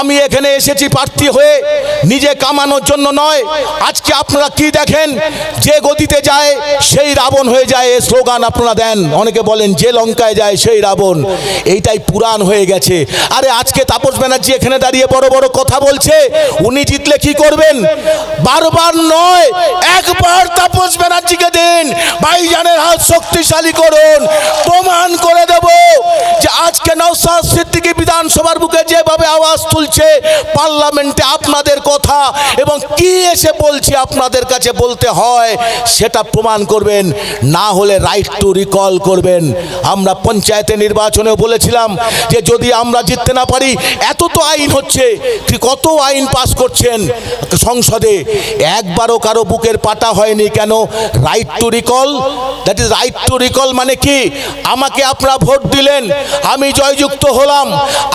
আমি এখানে এসেছি প্রার্থী হয়ে নিজে কামানোর জন্য নয়। আজকে আপনারা কি দেখেন? যে গতিতে যায়, সেই রাবণ হয়ে যায়, এ স্লোগান আপনারা দেন। অনেকে বলেন, যে লঙ্কায় যায়, সেই রাবণ। এইটাই পুরাণ হয়ে গেছে। আরে আজকে তাপস ব্যানার্জি এখানে দাঁড়িয়ে বড় বড় কথা বলছে। উনি জিতলে কি করবেন? বারবার নয়, একবার তাপস ব্যানার্জিকে দিন। ভাইজানের হাত শক্তিশালী করুন। প্রমাণ করে দেব যে আজকে নওসাদ সিদ্দিকী বিধানসভার বুকে যেভাবে আওয়াজ তুলছে পার্লামেন্টে আপনাদের কথা এবং কি এসে বলছি আপনাদের কাছে বলতে হয়, সেটা প্রমাণ করবেন। না হলে রাইট টু রিকল করবেন। আমরা পঞ্চায়েতে নির্বাচনেও বলেছিলাম যে, যদি আমরা জিততে না পারি, এত তো আইন হচ্ছে কত আইন পাস করছেন সংসদে? একবারও কারও বুকের পাটা হয়নি কেন? Right to recall that is right to recall মানে কি? আমাকে আপনারা ভোট দিলেন, আমি জয়যুক্ত হলাম,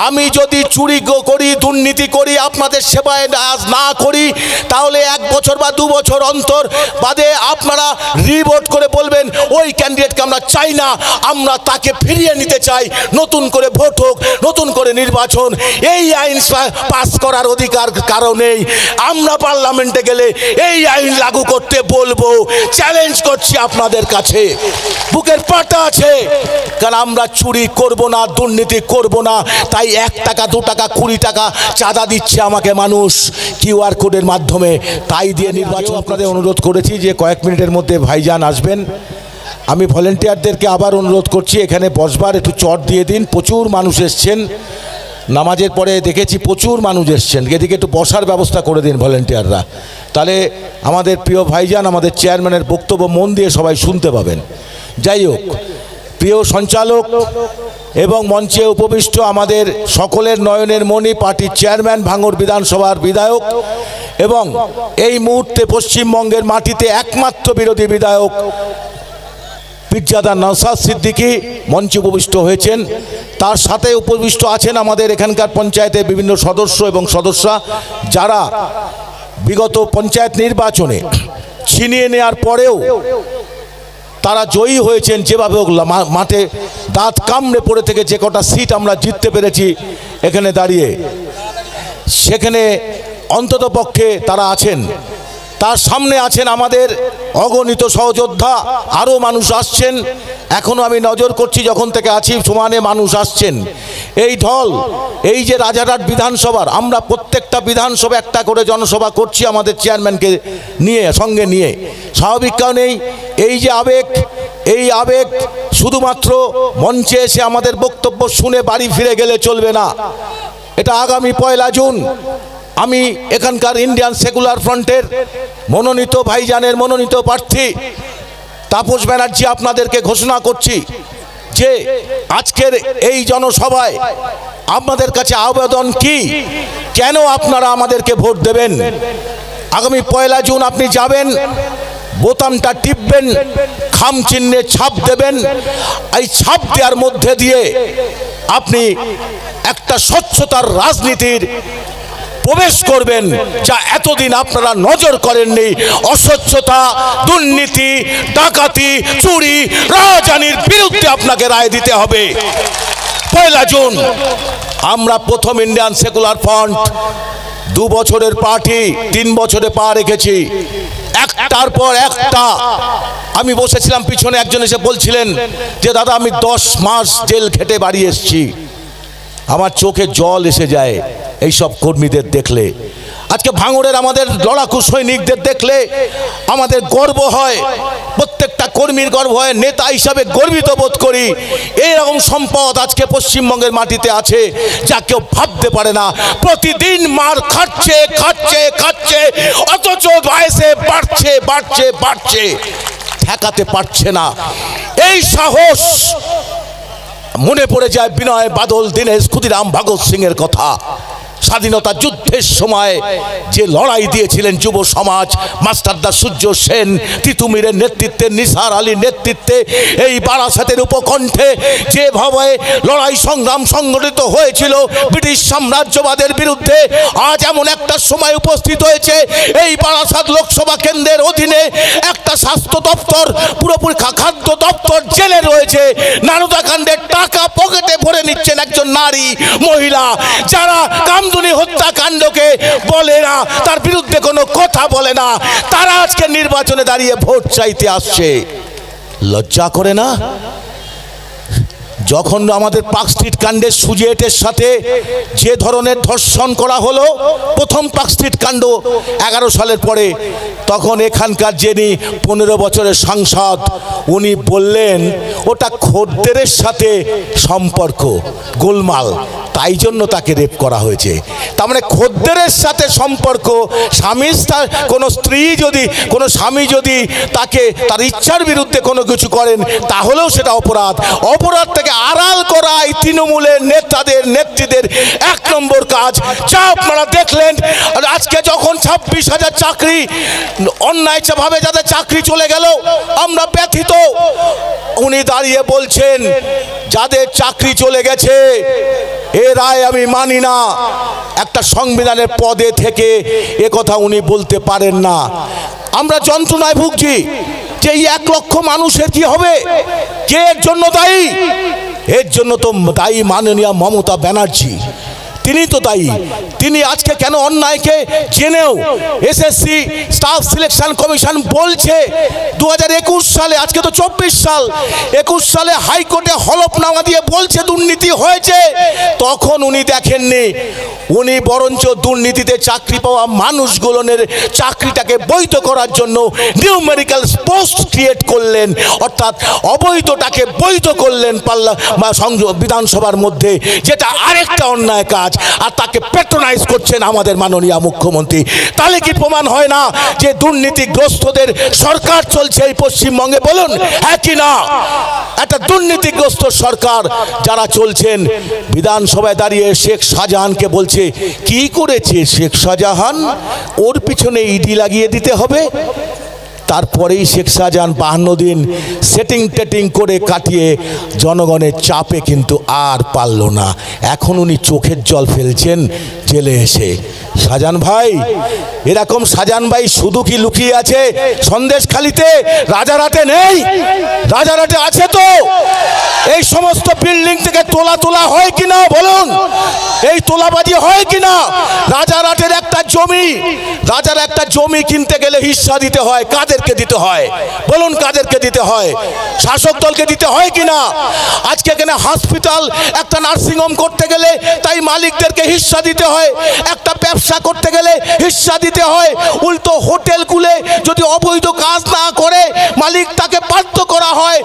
আমি যদি চুরি করি দুর্নীতি করি, আপনাদের সেবায় আজ না করি, তাহলে এক বছর বা দু বছর অন্তর বাদে আপনারা রিভোট করে বলবেন, ওই ক্যান্ডিডেটকে আমরা চাই না, আমরা তাকে ফিরিয়ে নিতে চাই, নতুন করে ভোট হোক, নতুন করে নির্বাচন, এই আইন পাস করার অধিকার কারণেই আমরা পার্লামেন্টে গেলে এই আইন লাগু করতে বলব চ্যালেঞ্জ করছি আপনাদের কাছে। বুকের পাটা আছে, কারণ আমরা চুরি করব না, দুর্নীতি করব না, তাই এক টাকা, দু টাকা, কুড়ি টাকা চাঁদা দিচ্ছে আমাকে মানুষ কিউআর কোডের মাধ্যমে। তাই দিয়ে নির্বাচন আপনাদের অনুরোধ করেছি যে কয়েক মিনিটের মধ্যে ভাইজান আসবেন। আমি ভলেন্টিয়ারদেরকে আবার অনুরোধ করছি, এখানে বসবার, একটু চট দিয়ে দিন। প্রচুর মানুষ এসছেন। নামাজের পরে দেখেছি প্রচুর মানুষ এসছেন। এদিকে একটু বসার ব্যবস্থা করে দিন ভলেন্টিয়াররা। তাহলে আমাদের প্রিয় ভাইজান, আমাদের চেয়ারম্যানের বক্তব্য মন দিয়ে সবাই শুনতে পাবেন। যাই হোক প্রিয় সঞ্চালক এবং মঞ্চে উপবিষ্ট আমাদের সকলের নয়নের মণি পার্টির চেয়ারম্যান ভাঙড় বিধানসভার বিধায়ক এবং এই মুহূর্তে পশ্চিমবঙ্গের মাটিতে একমাত্র বিরোধী বিধায়ক পীরজাদা নওসাদ সিদ্দিকী মঞ্চে উপবিষ্ট হয়েছেন। তার সাথে উপবিষ্ট আছেন আমাদের এখানকার পঞ্চায়েতের বিভিন্ন সদস্য এবং সদস্যা যারা বিগত পঞ্চায়েত নির্বাচনে ছিনিয়ে নেওয়ার পরেও তারা জয়ী হয়েছেন যেভাবে হোক মাঠে দাঁত কামড়ে পড়ে থেকে যে কটা সিট আমরা জিততে পেরেছি এখানে দাঁড়িয়ে। সেখানে অন্তত পক্ষে তারা আছেন। তার সামনে আছেন আমাদের অগণিত সহযোদ্ধা। আরও মানুষ আসছেন। এখনও আমি নজর করছি যখন থেকে আছি সমানে মানুষ আসছেন। এই ঢল, এই যে রাজারহাট বিধানসভার, আমরা প্রত্যেকটা বিধানসভা একটা করে জনসভা করছি আমাদের চেয়ারম্যানকে নিয়ে, সঙ্গে নিয়ে। স্বাভাবিক কারণেই এই যে আবেগ, এই আবেগ শুধুমাত্র মঞ্চে এসে আমাদের বক্তব্য শুনে বাড়ি ফিরে গেলে চলবে না। এটা আগামী পয়লা জুন। আমি এখানকার ইন্ডিয়ান সেকুলার ফ্রন্টের মনোনীত ভাইজানের মনোনীত প্রার্থী তাপস ব্যানার্জি আপনাদেরকে ঘোষণা করছি যে আজকের এই জনসভায় আপনাদের কাছে আবেদন কি? কেন আপনারা আমাদেরকে ভোট দেবেন? আগামী পয়লা জুন আপনি যাবেন, বোতামটা টিপবেন, খাম চিহ্নে ছাপ দেবেন, এই ছাপ দেওয়ার মধ্যে দিয়ে আপনি একটা স্বচ্ছতার রাজনীতির প্রবেশ করবেন যা এতদিন আপনারা নজর করেননি। অস্বচ্ছতা, দুর্নীতি, ডাকাতি, চুরি রাজানির বিরুদ্ধে আপনাকে রায় দিতে হবে। পয়লা জুন, আমরা প্রথম ইন্ডিয়ান সেকুলার ফ্রন্ট। দু বছরের পার্টি, তিন বছরে পা রেখেছি। একটার পর একটা, আমি বসেছিলাম পিছনে, একজন এসে বলছিলেন যে, দাদা, আমি দশ মাস জেল খেটে বাড়ি এসছি। আমার চোখে জল এসে যায়, এইসব কর্মীদের দেখলে। আজকে ভাঙড়ের আমাদের লড়াকু সৈনিকদের দেখলে আমাদের গর্ব হয়। প্রত্যেকটা কর্মীর গর্ব হয়। নেতা হিসাবে গর্বিত বোধ করি। এইরকম সম্পদ আজকে পশ্চিমবঙ্গের মাটিতে আছে যা কেউ ভাবতে পারে না। প্রতিদিন মার খাচ্ছে খাচ্ছে খাচ্ছে অথচ বয়সে বাড়ছে বাড়ছে বাড়ছে। ঠেকাতে পারছে না। এই সাহস মনে পড়ে যায় বিনয় বাদল, দীনেশ, ক্ষুদিরাম ভগৎ সিং এর কথা। স্বাধীনতা যুদ্ধের সময় যে লড়াই দিয়েছিলেন যুব সমাজ মাস্টারদা সূর্য সেন, তিতুমিরের নেতৃত্বে, নিসার আলীর নেতৃত্বে, এই বারাসাতের উপকণ্ঠে যেভাবে লড়াই সংগ্রাম সংগঠিত হয়েছিল ব্রিটিশ সাম্রাজ্যবাদের বিরুদ্ধে, আজ এমন একটা সময় উপস্থিত হয়েছে, এই বারাসাত লোকসভা কেন্দ্রের অধীনে একটা স্বাস্থ্য দপ্তর পুরোপুরি খাদ্য দপ্তর জেলে রয়েছে, নারদাকাণ্ডের টাকা পকেটে ভরে নিচ্ছেন একজন নারী, মহিলা, যারা কামদুনি হতে হত্যাকাণ্ডকে বলে না, তার বিরুদ্ধে কোনো কথা বলে না। তারা আজকে নির্বাচনে দাঁড়িয়ে ভোট চাইতে আসছে। লজ্জা করে না? যখন আমাদের পার্ক স্ট্রিট কাণ্ডের সুজেটের সাথে যে ধরনের ধর্ষণ করা হলো, প্রথম পার্ক স্ট্রিট কাণ্ড এগারো সালের পরে, তখন এখানকার যিনি পনেরো বছরের সাংসদ, উনি বললেন, ওটা খদ্দেরের সাথে সম্পর্ক, গোলমাল, তাই জন্য তাকে রেপ করা হয়েছে। তার মানে খদ্দেরের সাথে সম্পর্ক, স্বামী কোনো স্ত্রী যদি, কোনো স্বামী যদি তাকে, তার ইচ্ছার বিরুদ্ধে কোনো কিছু করেন, তাহলেও সেটা অপরাধ। অপরাধ থেকে আড়াল করা এই তৃণমূলের নেতাদের, নেত্রীদের। এক নম্বর কাজ যা আপনারা দেখলেন আজকে যখন ছাব্বিশ হাজার চাকরি অন্যায়ভাবে যাদের চাকরি চলে গেল, আমরা ব্যথিত। উনি দাঁড়িয়ে বলছেন, যাদের চাকরি চলে গেছে, এ রায় আমি মানি না। একটা সংবিধানের পদে থেকে এ কথা উনি বলতে পারেন না। আমরা যন্ত্রণায় ভুগছি যে এই এক লক্ষ মানুষের কি হবে? কে এর জন্য দায়ী? এর জন্য তো দায়ী মাননীয় মমতা ব্যানার্জি। তিনি তো দায়ী। তিনি আজকে কেন অন্যায়কে জেনেও এসএসসি স্টাফ সিলেকশন কমিশন বলছে দু হাজার একুশ সালে, আজকে তো চব্বিশ সাল, একুশ সালে হাইকোর্টে হলফনামা দিয়ে বলছে দুর্নীতি হয়েছে, তখন উনি দেখেননি, উনি বরঞ্চ দুর্নীতিতে চাকরি পাওয়া মানুষগুলোনের চাকরিটাকে বৈধ করার জন্য নিউ নিউমেরিক্যাল পোস্ট ক্রিয়েট করলেন, অর্থাৎ অবৈধটাকে বৈধ করলেন পাল্লা বা সংযোগ বিধানসভার মধ্যে, যেটা আরেকটা অন্যায় কাজ। আর তাকে পেট্রোনাইজ করছেন আমাদের মাননীয় মুখ্যমন্ত্রী। তাহলে কি প্রমাণ হয় না যে দুর্নীতিগ্রস্তদের সরকার চলছে এই পশ্চিমবঙ্গে? বলুন হ্যাঁ কি না। একটা দুর্নীতিগ্রস্ত সরকার যারা চলছেন, বিধানসভায় দাঁড়িয়ে শেখ শাহজাহানকে বলছে, কি করেছে শেখ শাহজাহান? ওর পিছনে ইডি লাগিয়ে দিতে হবে? তারপরেই শেখ শাহজাহান বাহান্ন দিন সেটিং টেটিং করে কাটিয়ে জনগণের চাপে কিন্তু আর পারল না। এখন উনি চোখের জল ফেলছেন জেলে এসে। শাহজাহান ভাই, এরকম শাহজাহান ভাই শুধু কি লুকিয়ে আছে? সন্দেশ সন্দেশখালিতে রাজারাটে নেই। রাজারাটে আছে তো। এই সমস্ত বিল্ডিং থেকে তোলা তোলা হয় কিনা বলুন? এই তোলাবাজি হয় কিনা রাজারহাটের একটা জমি, রাজার একটা জমি কিনতে গেলে হিস্সা দিতে হয় কাদেরকে দিতে হয়? বলুন কাদেরকে দিতে হয়? শাসক দলকে দিতে হয় কি না আজকে এখানে হসপিটাল একটা নার্সিংহোম করতে গেলে তাই মালিকদেরকে হিস্সা দিতে হয়। একটা ব্যবসা করতে গেলে হিস্সা দিতে হয়। উল্টো হোটেল খুলে যদি অবৈধ কাজ না করে, মালিক তাকে বাধ্য করা হয়।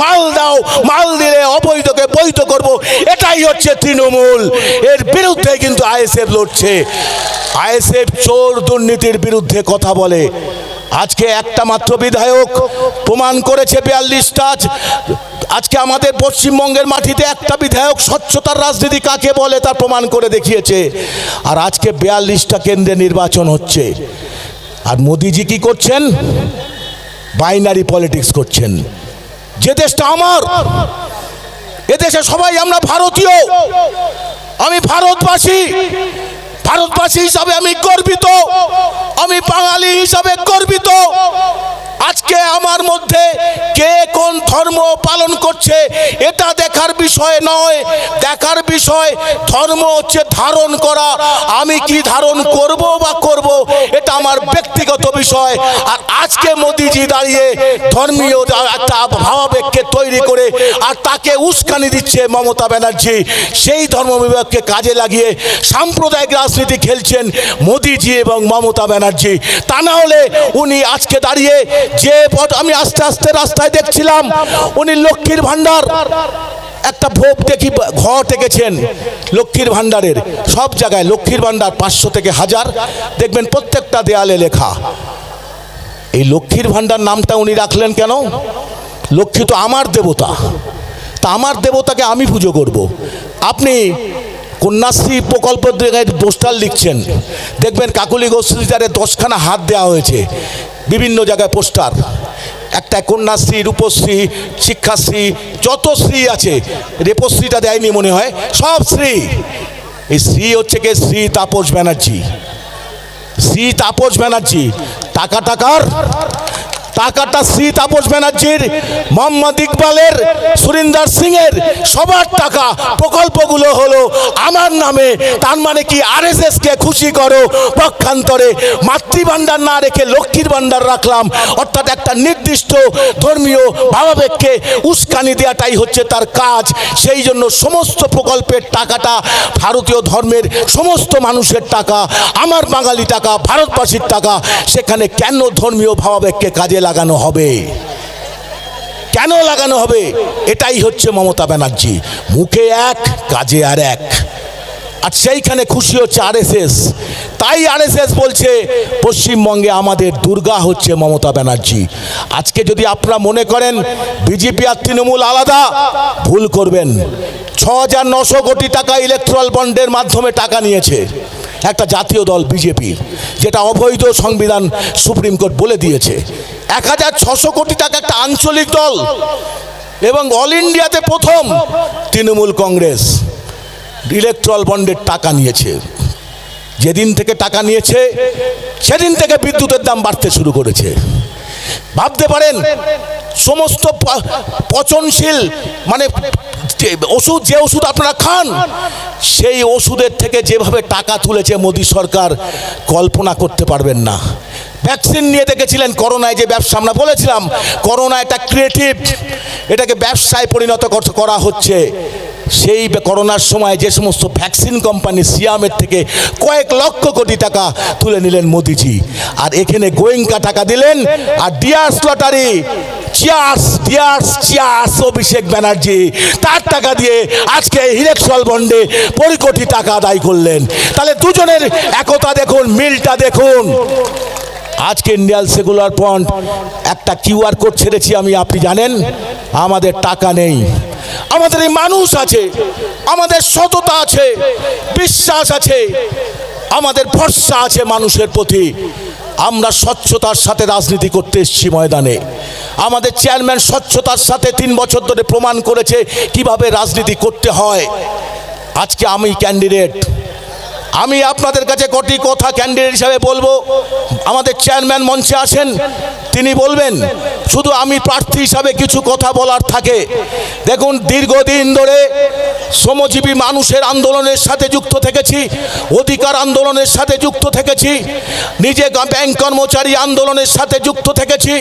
মাল দাও, মাল দিলে অবৈধকে বৈধ করব। এটাই হচ্ছে তৃণমূল। এর বিরুদ্ধে কিন্তু আইএসএফ লড়ছে। আইএসএফ চোর দুর্নীতির বিরুদ্ধে কথা বলে। আজকে একটা মাত্র বিধায়ক প্রমাণ করেছে বিয়াল্লিশটা। আজকে আমাদের পশ্চিমবঙ্গের মাটিতে একটা বিধায়ক স্বচ্ছতার রাজনীতি কাকে বলে তা প্রমাণ করে দেখিয়েছে। আর আজকে বিয়াল্লিশটা কেন্দ্রে নির্বাচন হচ্ছে। আর মোদিজি কি করছেন? বাইনারি পলিটিক্স করছেন। যে দেশটা আমার এদেশে সবাই আমরা ভারতীয়। আমি ভারতবাসী ভারতবাসী হিসাবে আমি গর্বিত। আমি বাঙালি হিসাবে গর্বিত। আজকে আমার মধ্যে কে কোন ধর্ম পালন করছে, এটা দেখার বিষয় নয়। দেখার বিষয় ধর্ম হচ্ছে ধারণ করা। আমি কি ধারণ করব বা করব, এটা আমার ব্যক্তিগত বিষয়। আর আজকে মোদিজি দাঁড়িয়ে ধর্মীয় একটা ভাবাবেগকে তৈরি করে আর তাকে উস্কানি দিচ্ছে মমতা ব্যানার্জি। সেই ধর্ম বিভাগকে কাজে লাগিয়ে সাম্প্রদায়িক রাজনীতি খেলছেন মোদিজি এবং মমতা ব্যানার্জি। তা না হলে উনি আজকে দাঁড়িয়ে যে আমি আস্তে আস্তে রাস্তায় দেখছিলাম, উনি লক্ষ্মীর ভাণ্ডার। একটা ভোগ দেখি, ঘর টেকেছেন লক্ষ্মীর ভাণ্ডারের। সব জায়গায় লক্ষ্মীর ভাণ্ডার, পাঁচশো থেকে হাজার। দেখবেন প্রত্যেকটা দেয়ালে লেখা। এই লক্ষ্মীর ভাণ্ডার নামটা উনি রাখলেন কেন? লক্ষ্মী তো আমার দেবতা। তা আমার দেবতাকে আমি পুজো করব। আপনি কন্যাশ্রী প্রকল্প পোস্টার লিখছেন। দেখবেন কাকুলি গোস্বীদারে দশখানা হাত দেওয়া হয়েছে বিভিন্ন জায়গায় পোস্টার। একটা কন্যাশ্রী, রূপশ্রী, শিক্ষাশ্রী, যত শ্রী আছে, রেপশ্রীটা দেয়নি মনে হয়, সব শ্রী। এই শ্রী হচ্ছে কে? শ্রী তাপস ব্যানার্জি। শ্রী তাপস ব্যানার্জি। টাকা টাকার টাকাটা শ্রী তাপস ব্যানার্জির, মোহাম্মদ ইকবালের, সুরিন্দর সিং এর সবার টাকা, প্রকল্পগুলো হলো আমার নামে, তার মানে কি আরএসএস কে খুশি করো, পক্ষান্তরে মাতৃভাণ্ডার না রেখে লক্ষ্মীর ভাণ্ডার রাখলাম, অর্থাৎ একটা নির্দিষ্ট ধর্মীয় ভাবাবেগকে উস্কানি দেওয়াটাই হচ্ছে তার কাজ, সেই জন্য সমস্ত প্রকল্পের টাকাটা ভারতীয় ধর্মের সমস্ত মানুষের টাকা, আমার বাঙালি টাকা, ভারতবাসীর টাকা, সেখানে কেন ধর্মীয় ভাবাবেগকে কাজে লাগানো হবে? কেন লাগানো হবে? এটাই হচ্ছে মমতা ব্যানার্জি। মুখে এক, কাজে আর এক। আর সেইখানে খুশি হচ্ছে আরএসএস। তাই আরএসএস বলছে, পশ্চিমবঙ্গে আমাদের দুর্গা হচ্ছে মমতা ব্যানার্জি। আজকে যদি আপনারা মনে করেন, বিজেপি আর তৃণমূল আলাদা, ভুল করবেন। ছ হাজার নশো কোটি টাকা ইলেকট্রাল বন্ডের মাধ্যমে টাকা নিয়েছে। একটা জাতীয় দল বিজেপি, যেটা অবৈধ সংবিধান সুপ্রিম কোর্ট বলে দিয়েছে। এক হাজার ছশো কোটি টাকা একটা আঞ্চলিক দল এবং অল ইন্ডিয়াতে প্রথম তৃণমূল কংগ্রেস ইলেকট্রাল বন্ডের টাকা নিয়েছে। যেদিন থেকে টাকা নিয়েছে, সেদিন থেকে বিদ্যুতের দাম বাড়তে শুরু করেছে। ভাবতে পারেন, সমস্ত পচনশীল মানে ওষুধ, যে ওষুধ আপনারা খান, সেই ওষুধের থেকে যেভাবে টাকা তুলেছে মোদী সরকার, কল্পনা করতে পারবেন না। ভ্যাকসিন নিয়ে দেখেছিলেন করোনায় যে ব্যবসা, আমরা বলেছিলাম করোনা একটা ক্রিয়েটিভ, এটাকে ব্যবসায় পরিণত কর- করা হচ্ছে। সেই করোনার সময় যে সমস্ত ভ্যাকসিন কোম্পানি সিয়ামের থেকে কয়েক লক্ষ কোটি টাকা তুলে নিলেন মোদিজি। আর এখানে গোয়েঙ্কা টাকা দিলেন, আর dears lottery cheers dears cheers Abhishek Banerjee. তার টাকা দিয়ে আজকে ইলেকট্রাল বন্ডে কোটি কোটি টাকা আদায় করলেন। তাহলে দুজনের একতা দেখুন, মিলটা দেখুন। আজকে ইন্ডিয়ান সেকুলার ফ্রন্ট একটা কিউআর কোড ছেড়েছি আমি, আপনি জানেন? আমাদের টাকা নেই। আমাদের এই মানুষ আছে, আমাদের সততা আছে, বিশ্বাস আছে, আমাদের ভরসা আছে মানুষের প্রতি। আমরা স্বচ্ছতার সাথে রাজনীতি করতে এসেছি ময়দানে। আমাদের চেয়ারম্যান স্বচ্ছতার সাথে তিন বছর ধরে প্রমাণ করেছে কীভাবে রাজনীতি করতে হয়। আজকে আমি ক্যান্ডিডেট আমি আপনাদের কাছে কটি কথা ক্যান্ডিডেট হিসাবে বলব। আমাদের চেয়ারম্যান মঞ্চে আসেন, তিনি বলবেন, শুধু আমি প্রার্থী হিসাবে কিছু কথা বলার থাকে। দেখুন, দীর্ঘদিন ধরে শ্রমজীবী মানুষের আন্দোলনের সাথে যুক্ত থেকেছি, অধিকার আন্দোলনের সাথে যুক্ত থেকেছি, নিজে ব্যাংক কর্মচারী আন্দোলনের সাথে যুক্ত থেকেছি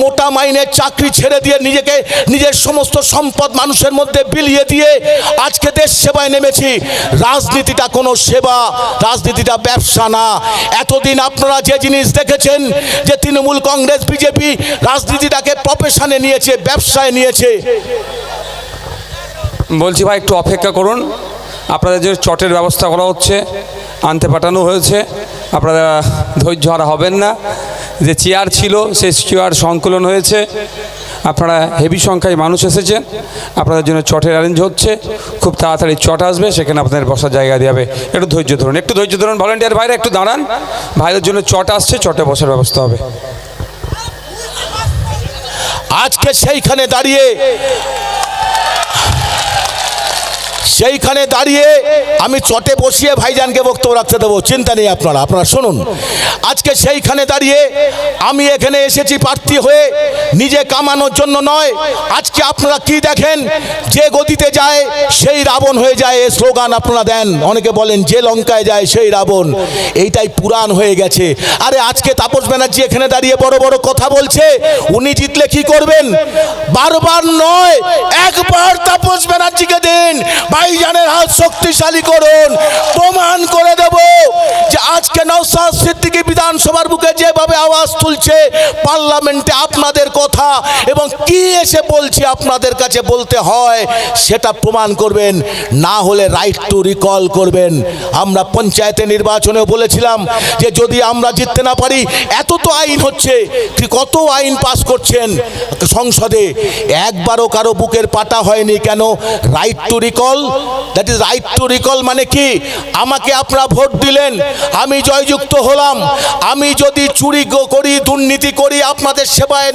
মোটা মাইনের চাকরি ছেড়ে দিয়ে নিজেকে, নিজের সমস্ত সম্পদ মানুষের মধ্যে বিলিয়ে দিয়ে আজকে দেশ সেবায় নেমেছি। রাজনীতিটা কোনো সেবা, রাজনীতিটা ব্যবসা না। এতদিন আপনারা যে জিনিস দেখেছেন, যে তৃণমূল কংগ্রেস, বিজেপি রাজনীতিটাকে প্রফেশনে নিয়েছে, ব্যবসায় নিয়েছে। বলছি ভাই, একটু অপেক্ষা করুন। আপনাদের যে চটের ব্যবস্থা করা হচ্ছে, আনতে পাঠানো হয়েছে, আপনারা ধৈর্য হারা হবেন না। যে চেয়ার ছিল, সেই চেয়ার সংকলন হয়েছে। আপনারা হেভি সংখ্যায় মানুষ এসেছেন আপনাদের জন্য চটের অ্যারেঞ্জ হচ্ছে। খুব তাড়াতাড়ি চট আসবে, সেখানে আপনাদের বসার জায়গা দেওয়া হবে। একটু ধৈর্য ধরুন, একটু ধৈর্য ধরুন ভলেন্টিয়ার ভাইরা একটু দাঁড়ান। ভাইদের জন্য চট আসছে, চটে বসার ব্যবস্থা হবে। আজকে সেইখানে দাঁড়িয়ে সেইখানে দাঁড়িয়ে আমি চটে বসিয়ে ভাইজানকে বক্তব্য রাখতে দেবো, চিন্তা নেই আপনারা আপনারা শুনুন। আজকে সেইখানে দাঁড়িয়ে আমি এখানে এসেছি প্রার্থী হয়ে, নিজে কামানোর জন্য নয়, আজকে আপনারা কি দেখেন, যে গতিতে যায়, সেই রাবণ হয়ে যায়, এ স্লোগান আপনারা দেন। অনেকে বলেন, যে লঙ্কায় যায়, সেই রাবণ। এইটাই পুরাণ হয়ে গেছে। আরে আজকে তাপস ব্যানার্জি এখানে দাঁড়িয়ে বড় বড় কথা বলছে, উনি জিতলে কি করবেন? বারবার নয়, একবার তাপস ব্যানার্জিকে দিন। ভাইজানের হাত শক্তিশালী করুন। প্রমাণ করে দেব যে আজকে নওসাদ সিদ্দিকী বিধানসভার বুকে যেভাবে আওয়াজ তুলছে, পার্লামেন্টে আপনাদের কথা এবং কি এসে বলছে আপনাদের কাছে বলতে হয়, সেটা প্রমাণ করবেন। না হলে রাইট টু রিকল করবেন। আমরা পঞ্চায়েতে নির্বাচনেও বলেছিলাম যে যদি আমরা জিততে না পারি, এত তো আইন হচ্ছে কি কত আইন পাস করছেন সংসদে? একবারও কারও বুকের পাটা হয়নি কেন? Right to recall that is right to recall মানে কি? আমাকে আপনারা ভোট দিলেন, আমি জয়যুক্ত হলাম। আমি যদি চুরি করি, দুর্নীতি করি, আপনাদের সেবায়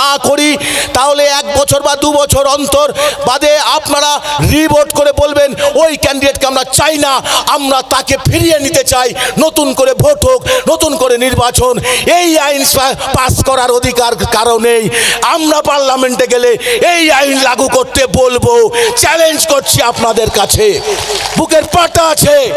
না করি, তাহলে এক বছর বা দু বছর অন্তর বাদে আপনারা রিভোট করে বলবেন, ওই ক্যান্ডিডেটকে আমরা চাই না, আমরা তাকে ফিরিয়ে নিতে চাই। নতুন করে ভোট হোক, নতুন করে নির্বাচন, এই আইন পাস করার অধিকার কারণেই আমরা পার্লামেন্টে গেলে এই আইন লাগু করতে বলব চ্যালেঞ্জ করছি আপনাদের কাছে। বুকের পাটা আছে।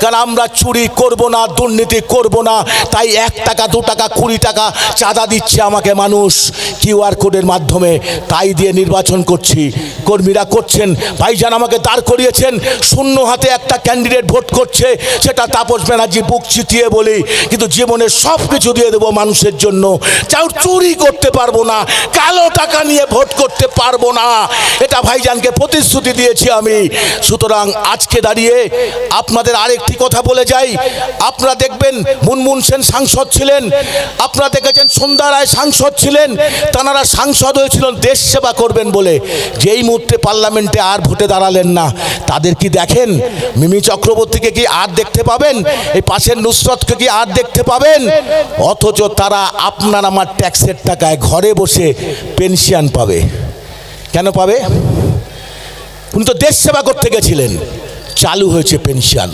কারণ আমরা চুরি করব না, দুর্নীতি করব না। তাই এক টাকা, দু টাকা, কুড়ি টাকা চাঁদা দিচ্ছে আমাকে মানুষ। কিউআর কোডের মাধ্যমে। তাই দিয়ে নির্বাচন করছি। কর্মীরা করছেন। ভাইজান আমাকে দাঁড় করিয়েছেন। শূন্য হাতে একটা ক্যান্ডিডেট ভোট করছে। সেটা তাপস ব্যানার্জি বুক চিতিয়ে বলি। কিন্তু জীবনে সব কিছু দিয়ে দেবো মানুষের জন্য। চাও চুরি করতে পারব না। কালো টাকা নিয়ে ভোট করতে পারব না। এটা ভাইজানকে প্রতিশ্রুতি দিয়েছি আমি। সুতরাং আজকে দাঁড়িয়ে আপনাদের আরেকটি কথা বলে যাই। আপনারা দেখবেন মুনমুন সেন সাংসদ ছিলেন, আপনারা দেখেছেন সন্ধ্যা রায় সাংসদ ছিলেন, তাঁরা সাংসদ হয়েছিলেন, দেশ সেবা করবেন বলে। যেই মুহূর্তে পার্লামেন্টে আর ভোটে দাঁড়ালেন না, তাদের কি দেখেন? মিমি চক্রবর্তীকে কি আর দেখতে পাবেন? এই পাশের নুসরতকে কি আর দেখতে পাবেন? অথচ তারা আপনার আমার ট্যাক্সের টাকায় ঘরে বসে পেনশন পাবে। কেন পাবে? উনি তো দেশ সেবা করতে গেছিলেন। চালু হয়েছে পেনশন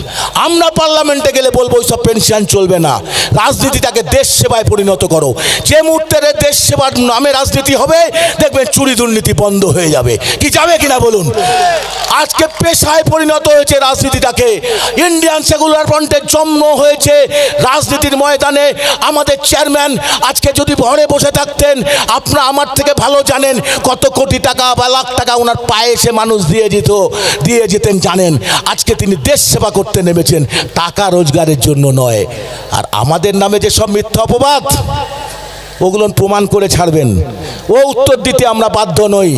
আমরা পার্লামেন্টে গেলে বলব, ওইসব পেনশন চলবে না। রাজনীতিটাকে দেশ সেবায় পরিণত করো। যে মুহূর্তে দেশ সেবার নামে রাজনীতি হবে, দেখবেন চুরি দুর্নীতি বন্ধ হয়ে যাবে। কি যাবে কিনা বলুন? আজকে পেশায় পরিণত হয়েছে রাজনীতিটাকে। ইন্ডিয়ান সেকুলার ফ্রন্টের জন্ম হয়েছে রাজনীতির ময়দানে। আমাদের চেয়ারম্যান আজকে যদি ঘরে বসে থাকতেন আপনারা আমার থেকে ভালো জানেন কত কোটি টাকা বা লাখ টাকা ওনার পায়ে এসে মানুষ দিয়ে যেত দিয়ে যেতেন জানেন। আজকে তিনি দেশ সেবা করতে নেমেছেন, টাকা রোজগারের জন্য নয়। আর আমাদের নামে যে সব মিথ্যা অপবাদ ওগুলো প্রমাণ করে ছাড়বেন। ও উত্তর দিতে আমরা বাধ্য নই।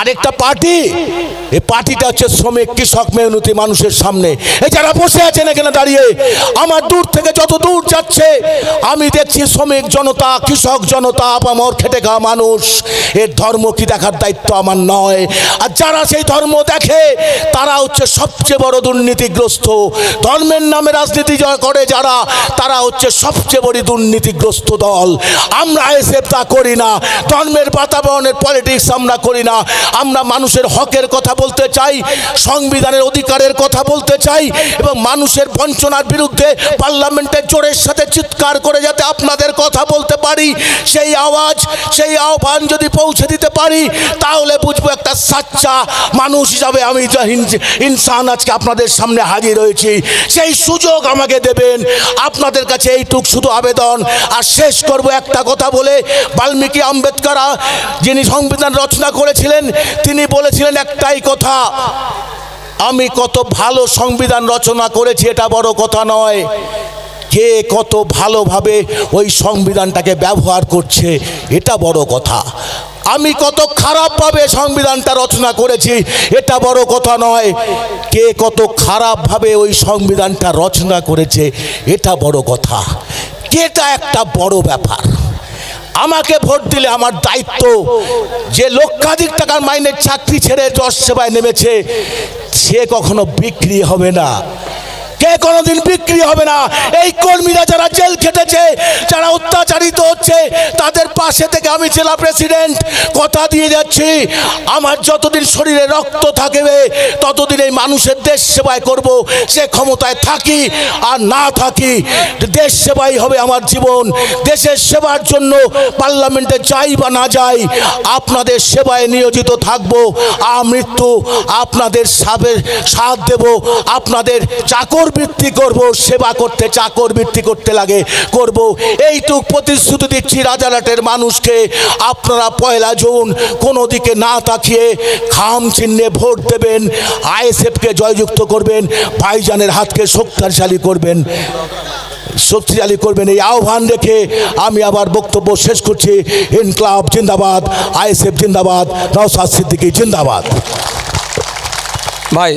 আরেকটা পার্টি এই পার্টিটা হচ্ছে শ্রমিক, কৃষক, মেহনতি মানুষের সামনে। এই যারা বসে আছেন এখানে দাঁড়িয়ে, আমার দূর থেকে যত দূর যাচ্ছে, আমি দেখছি শ্রমিক জনতা, কৃষক জনতা, আপামর খেটে খাওয়া মানুষ। এর ধর্ম কি দেখার দায়িত্ব আমার নয়। আর যারা সেই ধর্ম দেখে, তারা হচ্ছে সবচেয়ে বড় দুর্নীতিগ্রস্ত। ধর্মের নামে রাজনীতি করে যারা, তারা হচ্ছে সবচেয়ে বড় দুর্নীতিগ্রস্ত দল। আমরা এসএফ তা করি না ধর্মের বাতাবরণের পলিটিক্স আমরা করি না। আমরা মানুষের হকের কথা বলতে চাই, সংবিধানের অধিকারের কথা বলতে চাই এবং মানুষের বঞ্চনার বিরুদ্ধে পার্লামেন্টের জোরের সাথে চিৎকার করে যাতে আপনাদের কথা বলতে পারি। সেই আওয়াজ, সেই আহ্বান যদি পৌঁছে দিতে পারি, তাহলে বুঝব একটা সাচ্চা মানুষ হিসাবে আমি ইনসান আজকে আপনাদের সামনে হাজির হয়েছি। সেই সুযোগ আমাকে দেবেন। আপনাদের কাছে এইটুক শুধু আবেদন। আর শেষ করব একটা কথা বলে বাল্মীকি আম্বেদকর যিনি সংবিধান রচনা করেছিলেন, তিনি বলেছিলেন একটাই কথা, আমি কত ভালো সংবিধান রচনা করেছি, এটা বড় কথা নয়। কে কত ভালোভাবে ওই সংবিধানটাকে ব্যবহার করছে, এটা বড় কথা। আমি কত খারাপভাবে সংবিধানটা রচনা করেছি, এটা বড় কথা নয়। কে কত খারাপভাবে ওই সংবিধানটা রচনা করেছে, এটা বড় কথা। এটা একটা বড় ব্যাপার। আমাকে ভোট দিলে আমার দায়িত্ব। যে লক্ষাধিক টাকার মাইনের চাকরি ছেড়ে যশ সেবায় নেমেছে, সে কখনো বিক্রি হবে না। কে কোনোদিন বিক্রি হবে না? এই কর্মীরা যারা জেল খেটেছে, যারা অত্যাচারিত হচ্ছে, তাদের পাশে থেকে আমি জেলা প্রেসিডেন্ট কথা দিয়ে যাচ্ছি। আমার যতদিন শরীরে রক্ত থাকবে, ততদিন এই মানুষের দেশ সেবায় করব। সে ক্ষমতায় থাকি আর না থাকি, দেশ সেবাই হবে আমার জীবন। দেশের সেবার জন্য পার্লামেন্টে যাই বা না যাই, আপনাদের সেবায় নিয়োজিত থাকব। আমৃত্যু আপনাদের সাবের সাথ দেব। আপনাদের চাকর বৃত্তি করব, সেবা করতে, চাকর বৃত্তি করতে লাগে, করব। এইটুক প্রতিশ্রুতি দিচ্ছি রাজারহাটের মানুষকে। আপনারা পয়লা জুন কোনো দিকে না তাকিয়ে খাম চিহ্নে ভোট দেবেন, আইএসএফকে জয়যুক্ত করবেন, ভাইজানের হাতকে শক্তিশালী করবেন শক্তিশালী করবেন। এই আহ্বান রেখে আমি আবার বক্তব্য শেষ করছি। ইনকলাব জিন্দাবাদ, আইএসএফ জিন্দাবাদ নওসাদ সিদ্দিকী জিন্দাবাদ। ভাই